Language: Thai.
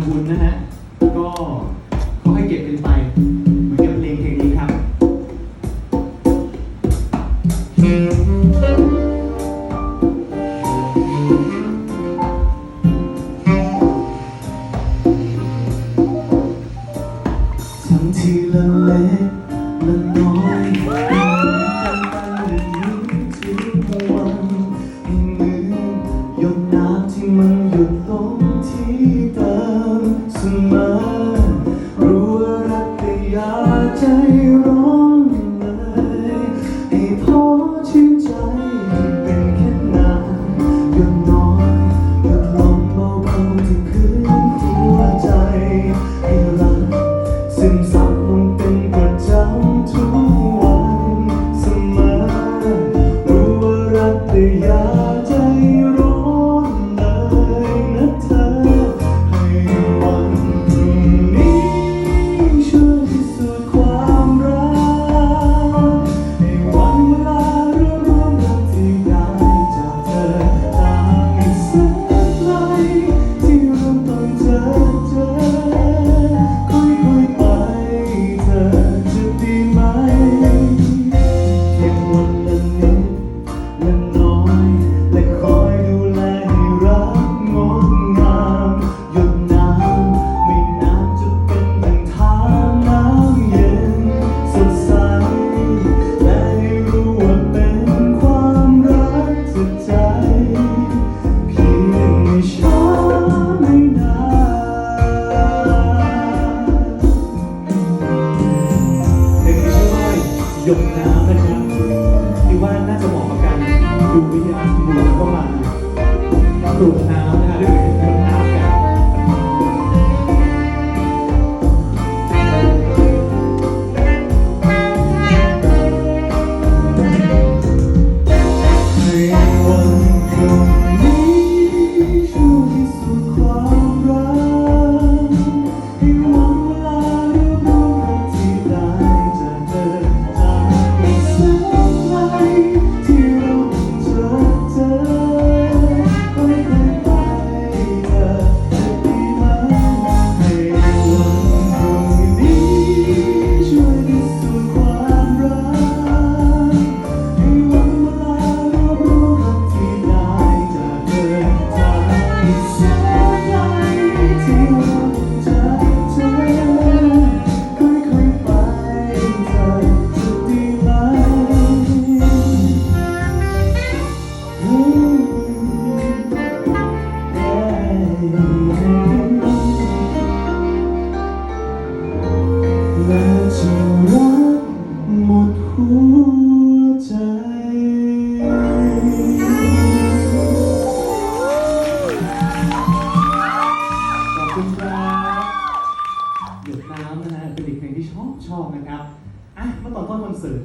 ำบุญนะฮะ ก็ค่อยๆเก็บเป็นไปเหมือนกับเพลงเพลงนี้ครับ ทั้งที่ละเล็กละน้อย ยกน้ำ และจะรักหมดหัวใจ ขอบคุณครับหยดน้ำนะฮะเป็นอีกเพลงที่ชอบชอบนะครับ อะมาต่อต้นคอนเสิร์ต